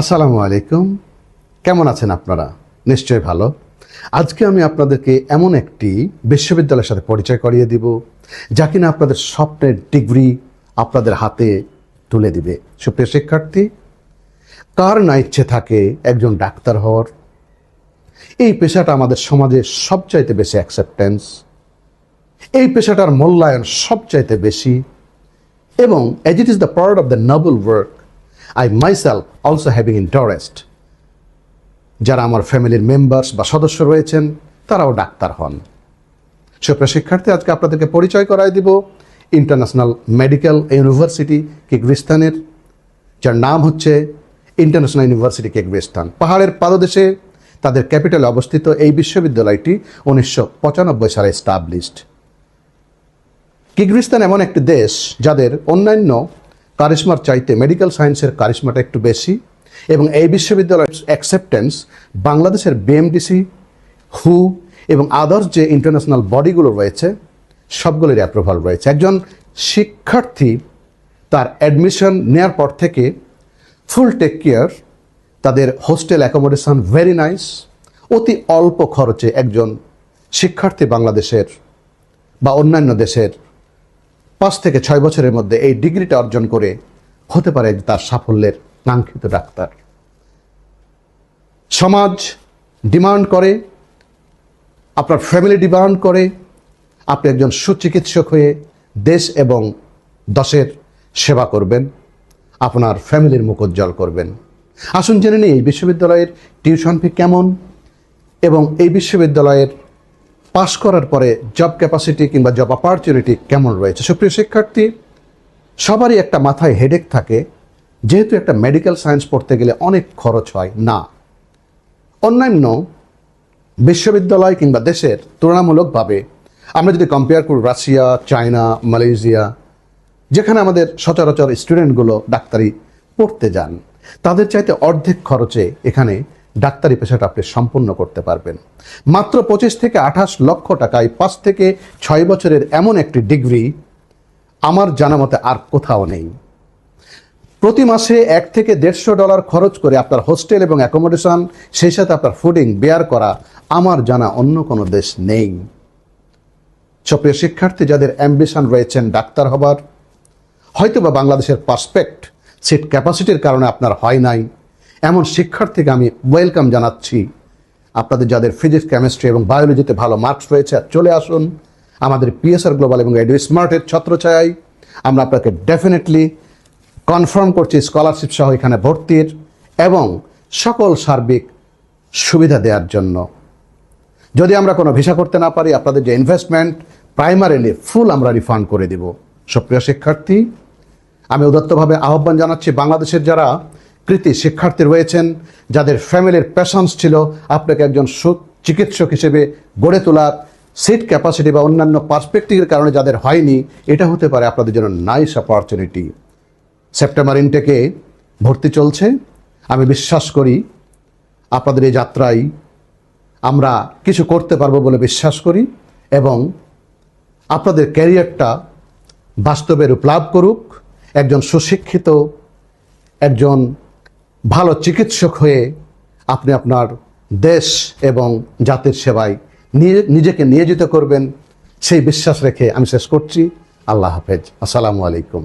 আসসালামু আলাইকুম। কেমন আছেন আপনারা? নিশ্চয় ভালো। আজকে আমি আপনাদেরকে এমন একটি বিশ্ববিদ্যালয়ের সাথে পরিচয় করিয়ে দিব, যা কিনা আপনাদের স্বপ্নের ডিগ্রি আপনাদের হাতে তুলে দিবে। সুপ্রিয় শিক্ষার্থী, কার না ইচ্ছে থাকে একজন ডাক্তার হওয়ার? এই পেশাটা আমাদের সমাজে সবচাইতে বেশি অ্যাকসেপ্টেন্স এই পেশাটার মূল্যায়ন সবচাইতে বেশি, এবং as it is the part of the noble work I myself also having interest যারা আমার ফ্যামিলির মেম্বার্স বা সদস্য রয়েছেন, তারাও ডাক্তার হন। সুপ্রিয় শিক্ষার্থী, আজকে আপনাদেরকে পরিচয় করায় দিব ইন্টারন্যাশনাল মেডিকেল ইউনিভার্সিটি কিগরিস্তানের যার নাম হচ্ছে ইন্টারন্যাশনাল ইউনিভার্সিটি কিগরিস্তান পাহাড়ের পাদদেশে তাদের ক্যাপিটালে অবস্থিত এই বিশ্ববিদ্যালয়টি উনিশশো পঁচানব্বই সালে স্টাবলিশড কিগরিস্তান এমন একটি দেশ যাদের অন্যান্য কারিশমার চাইতে মেডিকেল সায়েন্সের কারিশমাটা একটু বেশি এবং এই বিশ্ববিদ্যালয়ের অ্যাকসেপ্টেন্স বাংলাদেশের বিএমডিসি হু এবং আদার্স যে ইন্টারন্যাশনাল বডিগুলো রয়েছে সবগুলোর অ্যাপ্রুভাল রয়েছে। একজন শিক্ষার্থী তার অ্যাডমিশন নেওয়ার পর থেকে ফুল টেক কেয়ার তাদের হোস্টেল অ্যাকোমোডেশন ভেরি নাইস অতি অল্প খরচে একজন শিক্ষার্থী বাংলাদেশের বা অন্যান্য দেশের পাঁচ থেকে ছয় বছরের মধ্যে এই ডিগ্রিটা অর্জন করে হতে পারে তার সাফল্যের কাঙ্ক্ষিত ডাক্তার। সমাজ ডিমান্ড করে, আপনার ফ্যামিলি ডিমান্ড করে, আপনি একজন সুচিকিৎসক হয়ে দেশ এবং দশের সেবা করবেন, আপনার ফ্যামিলির মুখ উজ্জ্বল করবেন। আসুন জেনে নিই এই বিশ্ববিদ্যালয়ের টিউশন ফি কেমন এবং এই বিশ্ববিদ্যালয়ের পাশ করার পরে জব ক্যাপাসিটি কিংবা জব অপরচুনিটি কেমন রয়েছে? সুপ্রিয় শিক্ষার্থী, সবারই একটা মাথায় হেডেক থাকে। যেহেতু একটা মেডিকেল সায়েন্স পড়তে গেলে অনেক খরচ হয়, না। অন্যান্য বিশ্ববিদ্যালয় কিংবা দেশের তুলনামূলকভাবে আমরা যদি কম্পেয়ার করি রাশিয়া, চায়না, মালয়েশিয়া, যেখানে আমাদের সচরাচর স্টুডেন্টগুলো ডাক্তারি পড়তে যান, তাদের চাইতে অর্ধেক খরচে এখানে ডাক্তারি পেশাটা আপনি সম্পূর্ণ করতে পারবেন। মাত্র পঁচিশ থেকে আঠাশ লক্ষ টাকায় পাঁচ থেকে ছয় বছরের এমন একটি ডিগ্রি আমার জানা মতে আর কোথাও নেই। প্রতি মাসে এক থেকে দেড়শো ডলার খরচ করে আপনার হোস্টেল এবং অ্যাকোমোডেশন, সেই সাথে আপনার ফুডিং, বেয়ার করা আমার জানা অন্য কোনো দেশ নেই। সপ্রিয় শিক্ষার্থী, যাদের অ্যাম্বিশন রয়েছেন ডাক্তার হবার হয়তো বা বাংলাদেশের পারসপেক্ট, সিট ক্যাপাসিটির কারণে আপনার হয় নাই। এমন শিক্ষার্থীকে আমি ওয়েলকাম জানাচ্ছি। আপনাদের যাদের ফিজিক্স কেমিস্ট্রি এবং বায়োলজিতে ভালো মার্কস রয়েছে, চলে আসুন আমাদের পিএসআর গ্লোবাল এবং এডু স্মার্টের ছত্রছায়ায়। আমরা আপনাকে ডেফিনেটলি কনফার্ম করছি স্কলারশিপ সহ এখানে ভর্তির এবং সকল সার্বিক সুবিধা দেওয়ার জন্য। যদি আমরা কোনো ভিসা করতে না পারি, আপনাদের যে ইনভেস্টমেন্ট প্রাইমারিলি ফুল আমরা রিফান্ড করে দিব। সুপ্রিয় শিক্ষার্থী, আমি উদত্তভাবে আহ্বান জানাচ্ছি বাংলাদেশের যারা কৃতি শিক্ষার্থী রয়েছেন, যাদের ফ্যামিলির প্যাশনস ছিল আপনাকে একজন চিকিৎসক হিসেবে গড়ে তোলার সিট ক্যাপাসিটি বা অন্যান্য পার্সপেক্টিভের কারণে যাদের হয়নি, এটা হতে পারে আপনাদের জন্য নাইস অপরচুনিটি সেপ্টেম্বর ইনটেকে ভর্তি চলছে। আমি বিশ্বাস করি আপনাদের এই যাত্রায় আমরা কিছু করতে পারব বলে বিশ্বাস করি এবং আপনাদের ক্যারিয়ারটা বাস্তবে রূপ লাভ করুক। একজন সুশিক্ষিত, একজন ভালো চিকিৎসক হয়ে আপনি আপনার দেশ এবং জাতির সেবায় নিজেকে নিয়োজিত করবেন, সেই বিশ্বাস রেখে আমি শেষ করছি। আল্লাহ হাফেজ। আসসালামু আলাইকুম।